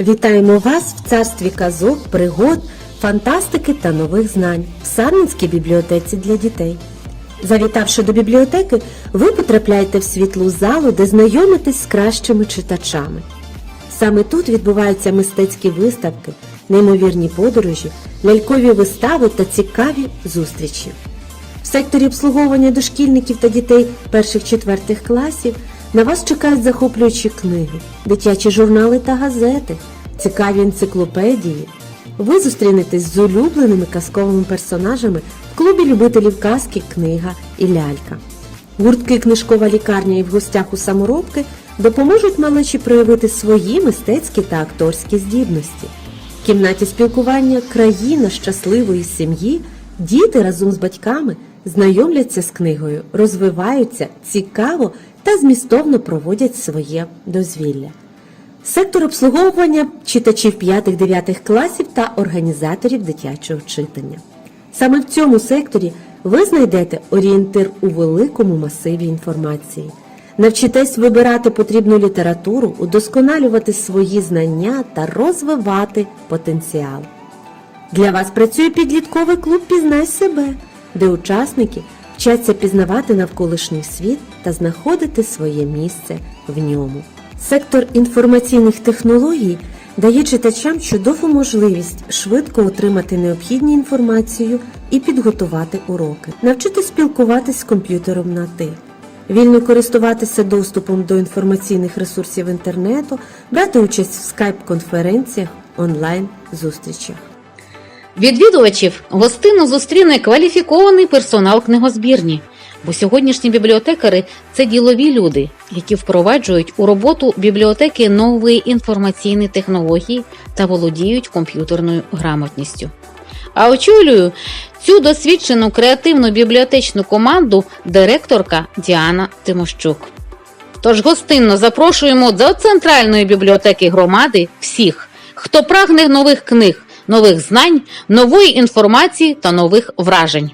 Вітаємо вас в царстві казок, пригод, фантастики та нових знань в Сарненській бібліотеці для дітей. Завітавши до бібліотеки, ви потрапляєте в світлу залу, де знайомитесь з кращими читачами. Саме тут відбуваються мистецькі виставки, неймовірні подорожі, лялькові вистави та цікаві зустрічі. В секторі обслуговування дошкільників та дітей перших-четвертих класів на вас чекають захоплюючі книги, дитячі журнали та газети, цікаві енциклопедії. Ви зустрінетесь з улюбленими казковими персонажами в клубі любителів казки Книга і лялька. Гуртки Книжкова лікарня і в гостях у саморобки допоможуть малечі проявити свої мистецькі та акторські здібності. В кімнаті спілкування Країна щасливої сім'ї діти разом з батьками знайомляться з книгою, розвиваються цікаво та змістовно проводять своє дозвілля. Сектор обслуговування читачів 5-9 класів та організаторів дитячого читання. Саме в цьому секторі ви знайдете орієнтир у великому масиві інформації. Навчитесь вибирати потрібну літературу, удосконалювати свої знання та розвивати потенціал. Для вас працює підлітковий клуб Пізнай себе, де учасники вчаться пізнавати навколишній світ та знаходити своє місце в ньому. Сектор інформаційних технологій дає читачам чудову можливість швидко отримати необхідну інформацію і підготувати уроки, навчити спілкуватись з комп'ютером на ти, вільно користуватися доступом до інформаційних ресурсів інтернету, брати участь в скайп-конференціях, онлайн-зустрічах. Відвідувачів гостину зустріне кваліфікований персонал книгозбірні, бо сьогоднішні бібліотекари це ділові люди, які впроваджують у роботу бібліотеки нові інформаційні технології та володіють комп'ютерною грамотністю. А очолюю цю досвідчену креативну бібліотечну команду директорка Діана Тимощук. Тож гостинно запрошуємо до центральної бібліотеки громади всіх, хто прагне нових книг, нових знань, нової інформації та нових вражень.